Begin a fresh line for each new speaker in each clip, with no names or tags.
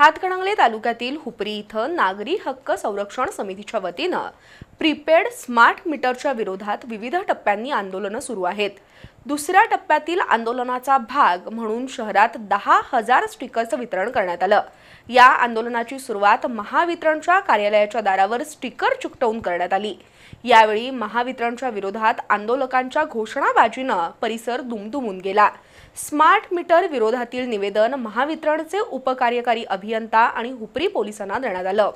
हातकणंगले तालुक्यातील हुपरी इथं नागरी हक्क संरक्षण समितीच्या वतीनं प्रीपेड स्मार्ट मीटरच्या विरोधात विविध टप्प्यांनी आंदोलनं सुरू आहेत. दुसऱ्या टप्प्यातील आंदोलनाचा भाग म्हणून शहरात दहा हजार स्टिकरचं वितरण करण्यात आलं. या आंदोलनाची सुरुवात महावितरणच्या कार्यालयाच्या दारावर स्टिकर चिकटवून करण्यात आली. यावेळी महावितरणच्या विरोधात आंदोलकांच्या घोषणाबाजीनं परिसर दुमदुमून गेला. स्मार्ट मीटर विरोधातील निवेदन महावितरणचे उपकार्यकारी अभियंता आणि हुपरी पोलिसांना देण्यात आलं.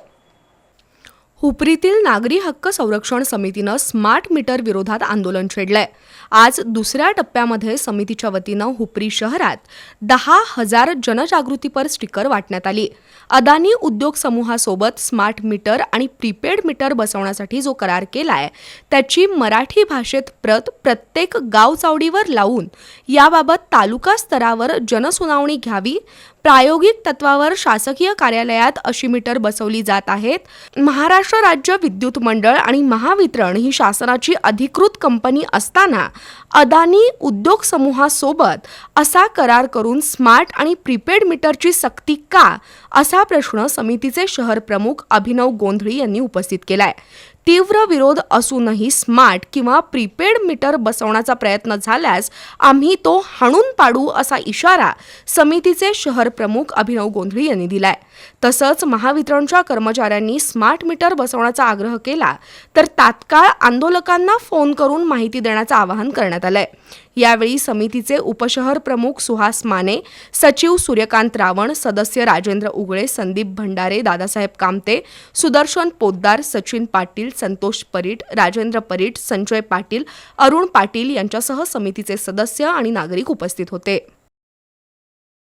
हुपरीतील नागरी हक्क संरक्षण समितीनं स्मार्ट मीटर विरोधात आंदोलन छेडलंय. आज दुसऱ्या टप्प्यामध्ये समितीच्या वतीनं हुपरी शहरात दहा हजार जनजागृतीपर स्टिकर वाटण्यात आली. अदानी उद्योग समूहासोबत स्मार्ट मीटर आणि प्रीपेड मीटर बसवण्यासाठी जो करार केलाय त्याची मराठी भाषेत प्रत प्रत्येक गावचावडीवर लावून याबाबत तालुका स्तरावर जनसुनावणी घ्यावी प्रायोगिक तत्वावर शासकीय कार्यालयात अशी मीटर बसवली जात आहेत. महाराष्ट्र महाराष्ट्र राज्य विद्युत मंडळ आणि महावितरण ही शासनाची अधिकृत कंपनी असताना अदानी उद्योग समूहासोबत असा करार करून स्मार्ट आणि प्रीपेड मीटरची सक्ती का असा प्रश्न समितीचे शहर प्रमुख अभिनव गोंधळी यांनी उपस्थित केलाय. तीव्र विरोध असूनही स्मार्ट किंवा प्रीपेड मीटर बसवण्याचा प्रयत्न झाल्यास आम्ही तो हाणून पाडू असा इशारा समितीचे शहर प्रमुख अभिनव गोंधळी यांनी दिलाय. तसंच महावितरणच्या कर्मचाऱ्यांनी स्मार्ट मीटर बसवण्याचा आग्रह केला तर तात्काळ आंदोलकांना फोन करून माहिती देण्याचं आवाहन करण्यात आलंय. यावेळी समितीचे उपशहर प्रमुख सुहास माने सचिव सूर्यकांत रावण सदस्य राजेंद्र उगळे संदीप भंडारे दादासाहेब कामते सुदर्शन पोद्दार सचिन पाटील संतोष परीट राजेंद्र परीट संजय पाटील अरुण पाटील यांच्यासह समितीचे सदस्य आणि नागरिक उपस्थित होते.